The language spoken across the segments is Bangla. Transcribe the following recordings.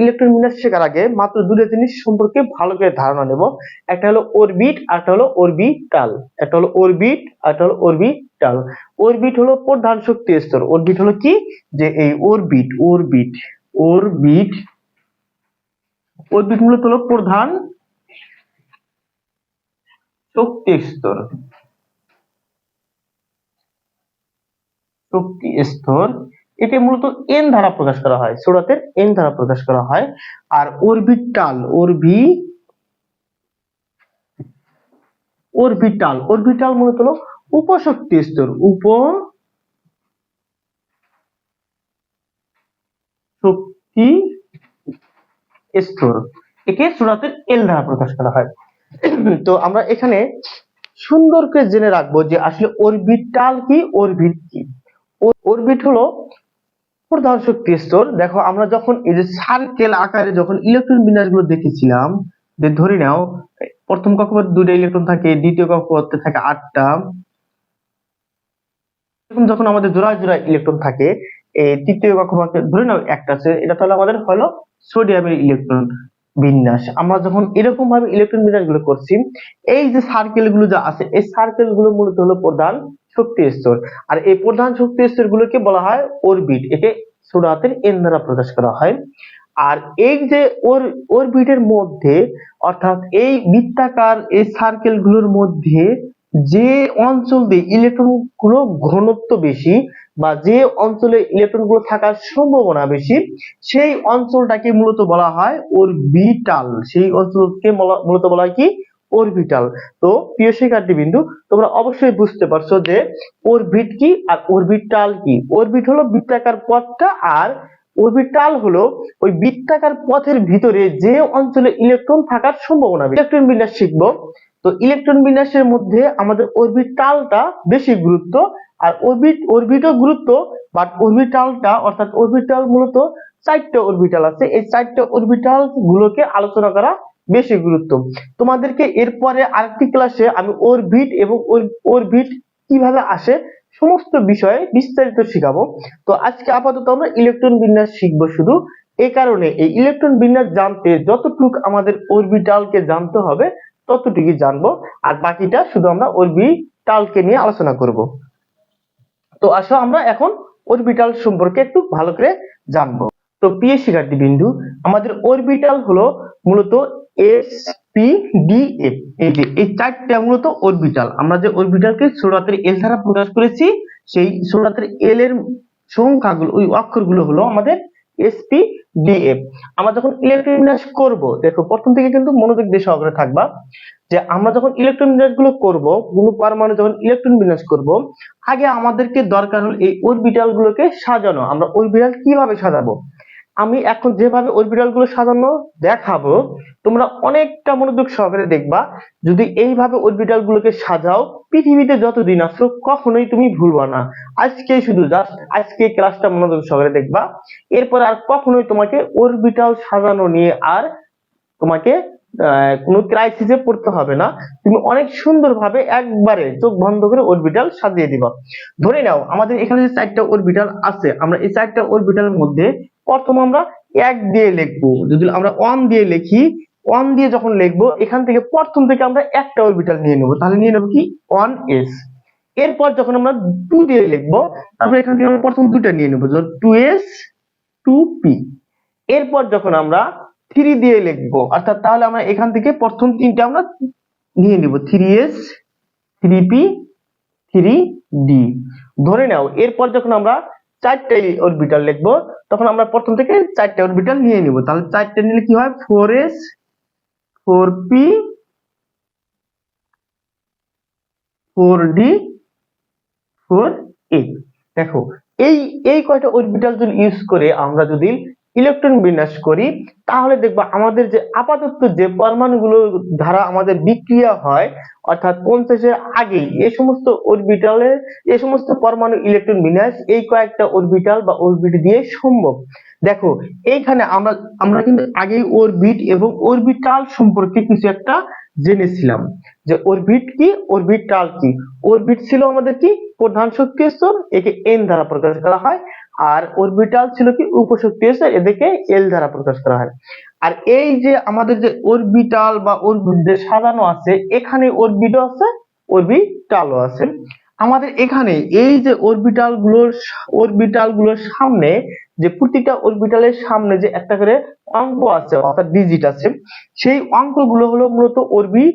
ইলেকট্রন বিন্যাস শেখার আগে মাত্র দুটো জিনিস সম্পর্কে ভালো করে ধারণা নেব। একটা হলো অরবিট আর একটা হলো অরবিটাল একটা হলো অরবিট আর একটা হলো অরবিটাল অরবিট হলো প্রধান শক্তি স্তর। অরবিট হলো কি? যে এই অরবিট অরবিট অরবিট অরবিট মূলত হলো প্রধান শক্তি স্তর। শক্তি স্তর। এটি মূলত এন দ্বারা প্রকাশ করা হয়, সুরাতের এন দ্বারা প্রকাশ করা হয়, আর অরবিটাল অরবি অরবিটাল অরবিটাল মূলত হলো উপশক্তি স্তর, উপ শক্তি স্তর, একে সুরাতের এল দ্বারা প্রকাশ করা হয়। তো আমরা এখানে সুন্দর করে জেনে রাখব যে আসলে অরবিটাল কি অরবিট কি? অরবিট হলো প্রধান শক্তি স্তর, দেখো আমরা যখন এই যে সার্কেল আকারে যখন ইলেকট্রন বিন্যাসগুলো দেখেছিলাম, যে ধরে নাও, প্রথম কক্ষপথে দুটো ইলেকট্রন থাকে, দ্বিতীয় কক্ষপথে থাকে আটটা। যখন আমাদের জোড়া জোড়া ইলেকট্রন থাকে এই তৃতীয় কক্ষপথে ধরে নাও একটা আছে, এটা তাহলে আমাদের হলো সোডিয়ামের ইলেকট্রন বিন্যাস। আমরা যখন এরকম ভাবে ইলেকট্রন বিন্যাসগুলো করছি, এই যে সার্কেলগুলো যা আছে, এই সার্কেলগুলো মূলত হলো প্রধান শক্তি স্তর। আর এই প্রধান শক্তি স্তর গুলোকে বলা হয় অরবিট। একে সুরাতের এন দ্বারা প্রকাশ করা হয়। আর এই যে ওর অরবিটের মধ্যে, অর্থাৎ এই বৃত্তাকার, এই সার্কেলগুলোর মধ্যে যে অঞ্চল দিয়ে ইলেকট্রনগুলো ঘনত্ব বেশি বা যে অঞ্চলে ইলেকট্রনগুলো থাকার সম্ভাবনা বেশি, সেই অঞ্চলটাকে মূলত বলা হয় অরবিটাল। সেই অঞ্চলকে মূলত বলা হয় কি? অরবিটাল তো প্রিয় শিক্ষার্থী বিন্দু, তোমরা অবশ্যই বুঝতে পারছ যে অরবিট কি আর অরবিটাল কি। অরবিট হলো বৃত্তাকার পথটা আর অরবিটাল হলো ওই বৃত্তাকার পথের ভিতরে যে অঞ্চলে ইলেকট্রন থাকার সম্ভাবনা। ইলেকট্রন বিন্যাস শিখব। তো ইলেকট্রন বিন্যাসের মধ্যে আমাদের অরবিটালটা বেশি গুরুত্ব আর অরবিট অরবিটও গুরুত্ব বাট অরবিটালটা অর্থাৎ অরবিটাল মূলত চারটা অরবিটাল আছে। এই চারটে অরবিটাল গুলোকে আলোচনা করা বেশি গুরুত্ব। তোমাদেরকে এরপরে আরেকটি ক্লাসে আমি অরবিট এবং অরবিট কীভাবে আসে সমস্ত বিষয়ে বিস্তারিত শিখাবো। তো আজকে আপাতত আমরা ইলেকট্রন বিন্যাস শিখব শুধু এই কারণে। এই ইলেকট্রন বিন্যাস জানতে যতটুকু আমাদের অরবিটালকে জানতে হবে, ততটুকুই জানব। আর বাকিটা শুধু আমরা অরবিটালকে নিয়ে আলোচনা করব। তো আসো আমরা এখন অরবিটাল সম্পর্কে একটু ভালো করে জানব। তো প্রিয় শিক্ষার্থী বিন্দু আমাদের অরবিটাল হলো মূলত এস পি ডি এফ এই যে, এই চারটা মূলত অরবিটাল আমরা যে অরবিটালকে সুরাতের এল দ্বারা প্রকাশ করেছি, সেই সুরাতের এল এর সংখ্যাগুলো, ওই অক্ষরগুলো হলো আমাদের এসপি ডিএফ আমরা যখন ইলেকট্রন বিন্যাস করব, দেখো প্রথম থেকে কিন্তু মনোযোগ দিয়ে সহকারে থাকবা, যে আমরা যখন ইলেকট্রন বিন্যাসগুলো করব, কোনো পরমাণু যখন ইলেকট্রন বিন্যাস করব, আগে আমাদেরকে দরকার হলো এই অরবিটাল গুলোকে সাজানো। আমরা অরবিটাল কীভাবে সাজাবো? আমি এখন যেভাবে অরবিটালগুলো সাজানো দেখাবো, তোমরা অনেকটা মনোযোগ সহকারে দেখবা। যদি এইভাবে অরবিটাল গুলোকে সাজাও, পৃথিবীতে যতদিন আসো কখনোই তুমি ভুলবা না। আজকে শুধু জাস্ট আজকে ক্লাসটা মনোযোগ সহকারে দেখবা। এরপর আর কখনোই তোমাকে অরবিটাল সাজানো নিয়ে আর তোমাকে কোনো ক্রাইসিসে পড়তে হবে না। তুমি অনেক সুন্দরভাবে একবারে চোখ বন্ধ করে অরবিটাল সাজিয়ে দিবা। ধরে নাও, আমাদের এখানে যে চারটা অরবিটাল আছে, আমরা এই চারটা অরবিটালের মধ্যে প্রথম আমরা এক দিয়ে লিখব। যদি আমরা ওয়ান দিয়ে লিখি ওয়ান দিয়ে যখন লিখব, এখান থেকে প্রথম থেকে আমরা একটা অরবিটাল নিয়ে নেব। তাহলে নিয়ে নেব কি? ওয়ান এস এরপর যখন আমরা টু দিয়ে লিখব তারপরে এখান থেকে আমরা প্রথম দুটা নিয়ে নেব। টু এস টু পি এরপর যখন আমরা থ্রি দিয়ে লিখব, অর্থাৎ তাহলে আমরা এখান থেকে প্রথম তিনটা আমরা নিয়ে নিব। Three S three P three D ধরে নাও, এরপর যখন আমরা চারটে অরবিটাল লিখব। তখন আমরা প্রথম থেকে চারটে অরবিটাল নিয়ে নিব। তাহলে চারটে নিলে কি হয়? Four S four P four D four এ দেখো, এই এই কয়টা অরবিটাল যদি ইউজ করে আমরা যদি ইলেকট্রন বিন্যাস করি, তাহলে দেখব আমাদের যে আপাতত যে পরমাণুগুলো দ্বারা আমাদের বিক্রিয়া হয়, অর্থাৎ পঞ্চাশের আগেই এই সমস্ত অরবিটালের এই সমস্ত পরমাণু ইলেকট্রন বিন্যাস এই কয়েকটা অরবিটাল বা অরবিট দিয়ে সম্ভব। দেখো, এইখানে আমরা আমরা কিন্তু আগেই অরবিট এবং অরবিটাল সম্পর্কে কিছু একটা জেনেছিলাম, যে অরবিট কি অরবিটাল কি? অরবিট ছিল আমাদের কি? প্রধান শক্তি স্তর, একে এন দ্বারা প্রকাশ করা হয়। আর অরবিটাল ছিল কি উপশক্তি এসে এদেরকে এল দ্বারা প্রকাশ করা হয়। আর এই যে আমাদের যে অরবিটাল বা যে সাজানো আছে, এখানে অরবিটও আছে অরবিটালও আছে। আমাদের এখানে এই যে অরবিটালগুলোর অরবিটালগুলোর সামনে যে প্রতিটা অরবিটালের সামনে যে একটা করে অঙ্ক আছে, অর্থাৎ ডিজিট আছে, সেই অঙ্কগুলো হলো মূলত অরবি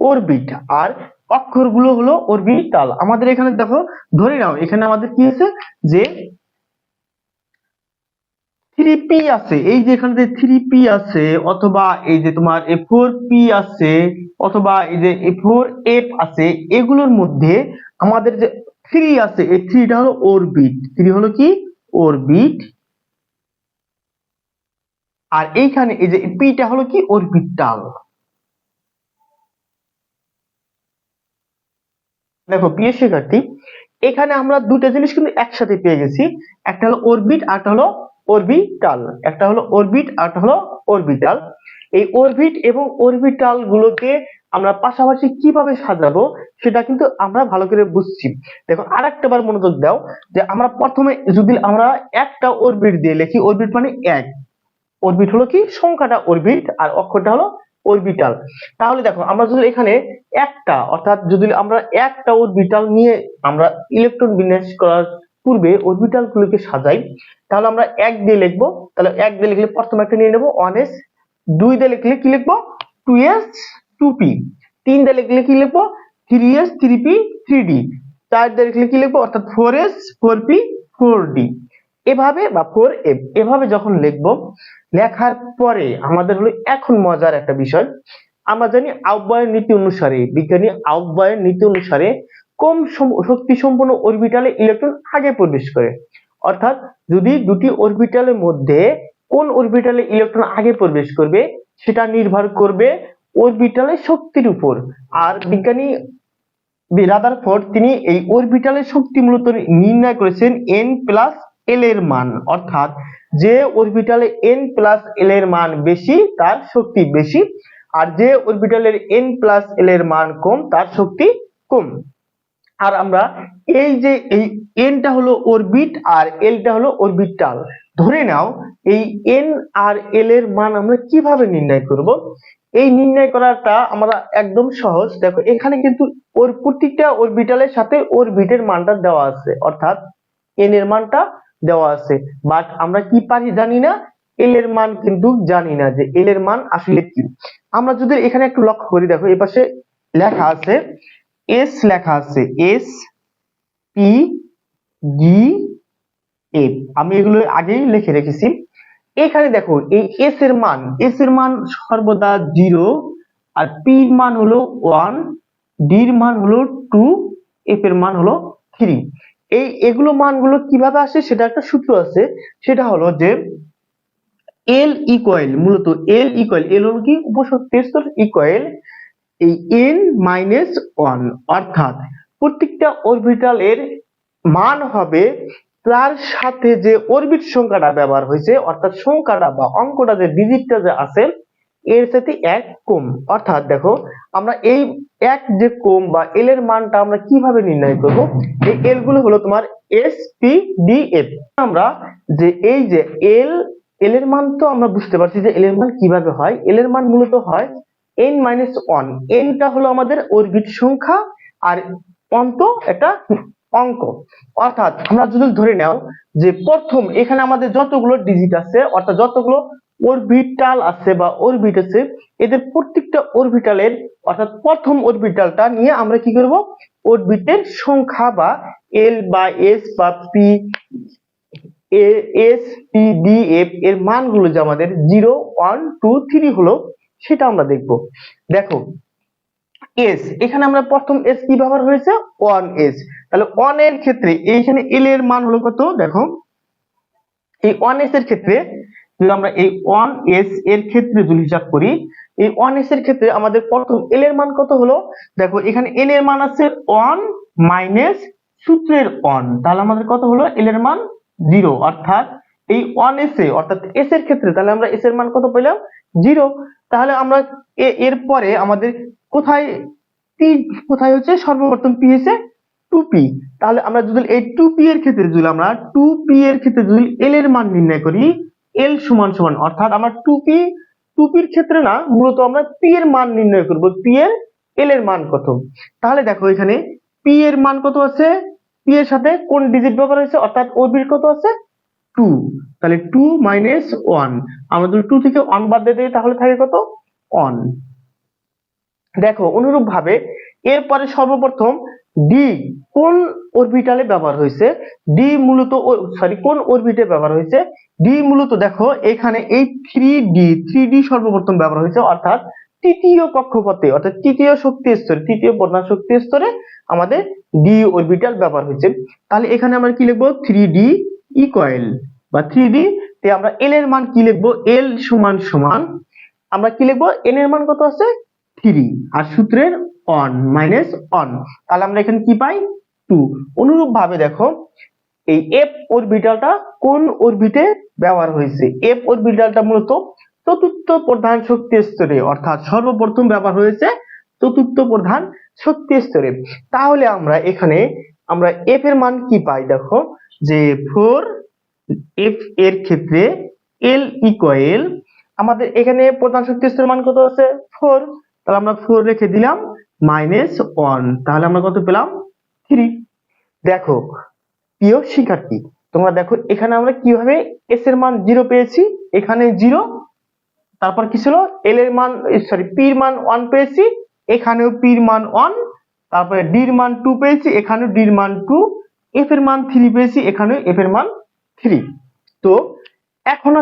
অরবিট আর অক্ষরগুলো হলো অরবিটাল আমাদের এখানে দেখো, ধরে নাও, এখানে আমাদের কি আছে? যে থ্রি পি আছে, এই যে এখানে যে থ্রি পি আছে, অথবা এই যে তোমার এ ফোর পি আছে, অথবা এই যে এ ফোর এফ আছে, এগুলোর মধ্যে আমাদের যে থ্রি আছে, এই থ্রিটা হলো অরবিট থ্রি হলো কি? অরবিট আর এইখানে এই যে পিটা হলো কি? অরবিটাল দেখো প্রিয় শিক্ষার্থী, এখানে আমরা দুটো জিনিস কিন্তু একসাথে পেয়ে গেছি। একটা হলো অরবিট আর একটা হলো অরবিটাল। একটা হলো অরবিট আর হলো অরবিটাল। এই অরবিট এবং অরবিটাল গুলোকে আমরা পাশাপাশি কীভাবে সাজাবো সেটা কিন্তু আমরা ভালো করে বুঝছি। দেখো আর বার মনোযোগ দাও যে আমরা প্রথমে যদি আমরা একটা অরবিট দিয়ে লিখি, অরবিট মানে এক। অরবিট হলো কি? সংখ্যাটা অরবিট আর অক্ষরটা হলো অরবিটাল। তাহলে দেখো, আমরা যদি এখানে একটা, অর্থাৎ যদি আমরা একটা অরবিটাল নিয়ে আমরা ইলেকট্রন বিন্যাস করার পূর্বে অরবিটাল গুলোকে সাজাই, তাহলে আমরা এক দিয়ে লিখব, তাহলে এক দিয়ে লিখলে প্রথমে একটা নিয়ে নেব ওয়ান এস দুই দিয়ে লিখলে কি লিখব? টু এস টু পি তিন দিয়ে লিখলে কি লিখব? Three S three P three D চার দিয়ে লিখলে কি লিখব? অর্থাৎ four S four P four D এভাবে বা ফোর এফ এভাবে যখন লিখব, লেখার পরে আমাদের হলো এখন মজার একটা বিষয়, আমরা জানি আহ্বায়ন নীতি অনুসারে, বিজ্ঞানী আহ্বায়ন নীতি অনুসারে কম শক্তি সম্পন্ন অরবিটালে ইলেকট্রন আগে প্রবেশ করে। অর্থাৎ যদি দুটি অরবিটালের মধ্যে কোন অরবিটালে ইলেকট্রন আগে প্রবেশ করবে, সেটা নির্ভর করবে অরবিটালের শক্তির উপর। আর বিজ্ঞানী রাদারফোর্ড, তিনি এই অরবিটালের শক্তি মূলত নির্ণয় করেছেন এন প্লাস এল এর মান। অর্থাৎ যে অরবিটালে এন প্লাস এল এর মান বেশি, তার শক্তি বেশি, আর যে অরবিটালের এন প্লাস এল এর মান কম, তার শক্তি কম। আর আমরা এই যে এই এনটা হলো অরবিট আর এলটা হলো অরবিটাল ধরে নাও, এই এন আর এল এর মান আমরা কীভাবে নির্ণয় করব? এই নির্ণয় করাটা আমরা একদম সহজ। দেখো, এখানে কিন্তু ওর প্রত্যেকটা অরবিটালের সাথে অরবিটের মানটা দেওয়া আছে। অর্থাৎ এন এর মানটা দেওয়া আছে। বাট আমরা কি পারি জানি না। এল এর মান কিন্তু জানি না যে এল এর মান আসলে কি। আমরা যদি এখানে একটু লক্ষ্য করি, দেখো এই পাশে লেখা আছে এস লেখা আছে এস পি ডি এফ আমি এগুলো আগেই লিখে রেখেছি। এখানে দেখো, এই এস এর মান এস এর মান সর্বদা জিরো, আর পি মান হলো ওয়ান ডি এর মান হলো টু এফ এর মান হলো থ্রি। এই এগুলো মানগুলো কীভাবে আসে সেটা একটা সূত্র আছে। সেটা হলো যে এল ইকুয়াল মূলত এল ইকুয়াল এল হলো কি? উপশক্তির স্তর ইকুয়াল এই এন মাইনাস ওয়ান অর্থাৎ প্রত্যেকটা অরবিটালের মান হবে তার সাথে যে অরবিট সংখ্যাটা ব্যবহার হয়েছে, অর্থাৎ সংখ্যাটা বা অঙ্কটা যে ডিজিটটা যে আছে, এর সাথে এক কম। অর্থাৎ দেখো, আমরা এই এক যে কম বা এল এর মানটা আমরা কীভাবে নির্ণয় করব? এই এলগুলো হলো তোমার এস পি ডি এফ আমরা যে এই যে এল এল এর মান তো আমরা বুঝতে পারছি যে এল এর মান কীভাবে হয়? এল এর মান মূলত হয় এন মাইনাস ওয়ান এনটা হলো আমাদের অরবিট সংখ্যা, আর অন্ত একটা অঙ্ক। অর্থাৎ আমরা যদি ধরে নাও যে প্রথম এখানে আমাদের যতগুলো ডিজিট আছে, অর্থাৎ যতগুলো অরবিটাল আছে বা অরবিট আছে, এদের প্রত্যেকটা অরবিটালের অর্থাৎ প্রথম অরবিটালটা নিয়ে আমরা কি করব? অরবিটের সংখ্যা বা এল বা এস বা P S P D F এর মানগুলো যে আমাদের জিরো ওয়ান টু থ্রি হলো সেটা আমরা দেখব। দেখো এস এখানে আমরা প্রথম এস কি ব্যবহার হয়েছে ওয়ান এস তাহলে ওয়ানের ক্ষেত্রে এইখানে এল এর মান হলো কত? দেখো, এই ওয়ান এস এর ক্ষেত্রে যদি আমরা এই ওয়ান এস এর ক্ষেত্রে যদি হিসাব করি, এই ওয়ান এস এর ক্ষেত্রে আমাদের প্রথম এল এর মান কত হলো? দেখো, এখানে এল এর মান আছে ওয়ান মাইনাস সূত্রের ওয়ান তাহলে আমাদের কত হলো? এল এর মান জিরো অর্থাৎ এই ওয়ান এস এ, অর্থাৎ এস এর ক্ষেত্রে, তাহলে আমরা এস এর মান কত পেলাম? জিরো তাহলে আমরা এর পরে আমাদের কোথায় পি কোথায় হচ্ছে? সর্বপ্রথম পি এসে টু পি তাহলে আমরা যদি এই টু পি এর ক্ষেত্রে যদি আমরা টু পি এর ক্ষেত্রে যদি এল এর মান নির্ণয় করি এল সমান সমান, অর্থাৎ আমরা টু পি টু পির ক্ষেত্রে না, মূলত আমরা পি এর মান নির্ণয় করব পি এর এল এর মান কত? তাহলে দেখো এখানে পি এর মান কত আছে? পি এর সাথে কোন ডিজিট ব্যবহার হয়েছে? অর্থাৎ ওবির কত আছে? টু তাহলে টু মাইনাস ওয়ান আমরা যদি টু থেকে ওয়ান বাদ দিয়ে দিই, তাহলে থাকে কত? ওয়ান দেখো অনুরূপ ভাবে এরপরে সর্বপ্রথম ডি কোন অরবিটালে ব্যবহার হয়েছে? ডি মূলত সরি কোন অরবিটে ব্যবহার হয়েছে? ডি মূলত দেখো, এখানে এই থ্রি ডি থ্রি ডি সর্বপ্রথম ব্যবহার হয়েছে, অর্থাৎ তৃতীয় কক্ষপথে, অর্থাৎ তৃতীয় শক্তি স্তরে, তৃতীয় প্রধান শক্তি স্তরে আমাদের ডি অরবিটাল ব্যবহার হয়েছে। তাহলে এখানে আমরা কি লিখব? থ্রি ডি ইকোয়েল বা থ্রি ডি তে আমরা এল এর মান কি লিখব? এল সমান সমান আমরা কি লিখব? এন এর মান কত আছে? থ্রি আর সূত্রের অন মাইনাস অন তাহলে আমরা এখানে কি পাই? টু অনুরূপ ভাবে দেখো এই এফ অরবিটালটা কোন অরবিটে ব্যবহার হয়েছে? এফ অরবিটালটা মূলত চতুর্থ প্রধান শক্তি স্তরে অর্থাৎ সর্বপ্রথম ব্যবহার হয়েছে চতুর্থ প্রধান শক্তি স্তরে। তাহলে আমরা এখানে আমরা এফ এর মান কি পাই? দেখো যে ফোর এফ এর ক্ষেত্রে এল ইকুয়াল আমাদের এখানে প্রধান শক্তি স্তরের মান কত আছে? ফোর তাহলে আমরা ফোর রেখে দিলাম মাইনাস ওয়ান তাহলে আমরা কত পেলাম? থ্রি দেখো, প্রিয় শিক্ষার্থী, তোমরা দেখো, এখানে আমরা কীভাবে এস এর মান জিরো পেয়েছি? এখানে জিরো তারপর কি ছিল? এল এর মান সরি পির মান ওয়ান পেয়েছি, এখানেও পির মান ওয়ান তারপরে ডির মান টু পেয়েছি, এখানেও ডির মান টু এফ এর মান থ্রি পেয়েছি এখানে এফ এর মান থ্রি তো এখন